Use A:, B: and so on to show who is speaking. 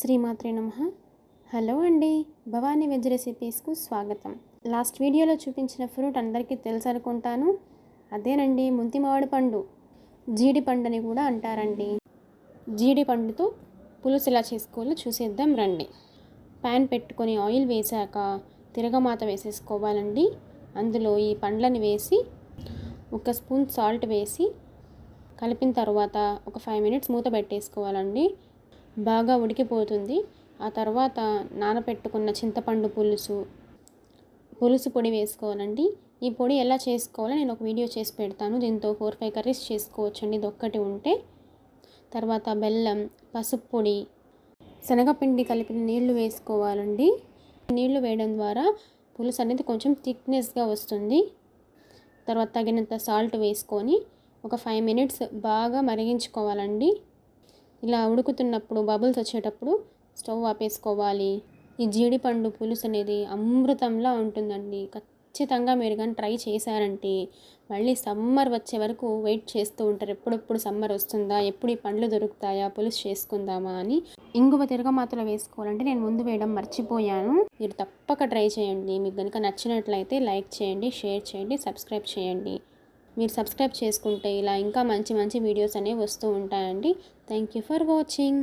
A: శ్రీమాత్రే నమ. హలో అండి భవానీ వెజ్ రెసిపీస్కు స్వాగతం. లాస్ట్ వీడియోలో చూపించిన ఫ్రూట్ అందరికీ తెలుసు అనుకుంటాను. అదేనండి ముంతి మామిడి పండు. జీడి అని కూడా అంటారండి. జీడిపండుతో పులుసు ఎలా చేసుకోవాలో చూసేద్దాం రండి. ప్యాన్ పెట్టుకొని ఆయిల్ వేశాక తిరగమాత వేసేసుకోవాలండి. అందులో ఈ పండ్లని వేసి ఒక స్పూన్ సాల్ట్ వేసి కలిపిన తర్వాత ఒక ఫైవ్ మినిట్స్ మూత పెట్టేసుకోవాలండి. బాగా ఉడికిపోతుంది. ఆ తర్వాత నానబెట్టుకున్న చింతపండు పులుసు పులుసు పొడి వేసుకోవాలండి ఈ పొడి ఎలా చేసుకోవాలో నేను ఒక వీడియో చేసి పెడతాను. దీంతో ఫోర్ ఫైవ్ కర్రీస్ చేసుకోవచ్చండి. ఇది ఒక్కటి ఉంటే. తర్వాత బెల్లం పసుపు పొడి శనగపిండి కలిపిన నీళ్ళు వేసుకోవాలండి. నీళ్ళు వేయడం ద్వారా పులుసు అనేది కొంచెం థిక్నెస్గా వస్తుంది. తర్వాత తగినంత సాల్ట్ వేసుకొని ఒక ఫైవ్ మినిట్స్ బాగా మరిగించుకోవాలండి. ఇలా ఉడుకుతున్నప్పుడు బబుల్స్ వచ్చేటప్పుడు స్టవ్ ఆపేసుకోవాలి. ఈ జీడిపండు పులుసు అనేది అమృతంలా ఉంటుందండి. ఖచ్చితంగా మీరు కానీ ట్రై చేశారంటే మళ్ళీ సమ్మర్ వచ్చే వరకు వెయిట్ చేస్తూ ఉంటారు. ఎప్పుడెప్పుడు సమ్మర్ వస్తుందా ఎప్పుడు ఈ పండ్లు దొరుకుతాయా పులుసు చేసుకుందామా అని ఇంగువ తిరగమాతలో వేసుకోవాలంటే నేను ముందు వేయడం మర్చిపోయాను. మీరు తప్పక ట్రై చేయండి. మీకు కనుక నచ్చినట్లయితే లైక్ చేయండి షేర్ చేయండి సబ్స్క్రైబ్ చేయండి. మీరు సబ్స్క్రైబ్ చేసుకుంటే ఇలా ఇంకా మంచి మంచి వీడియోస్ అనేవి వస్తూ ఉంటాయండి. Thank you for watching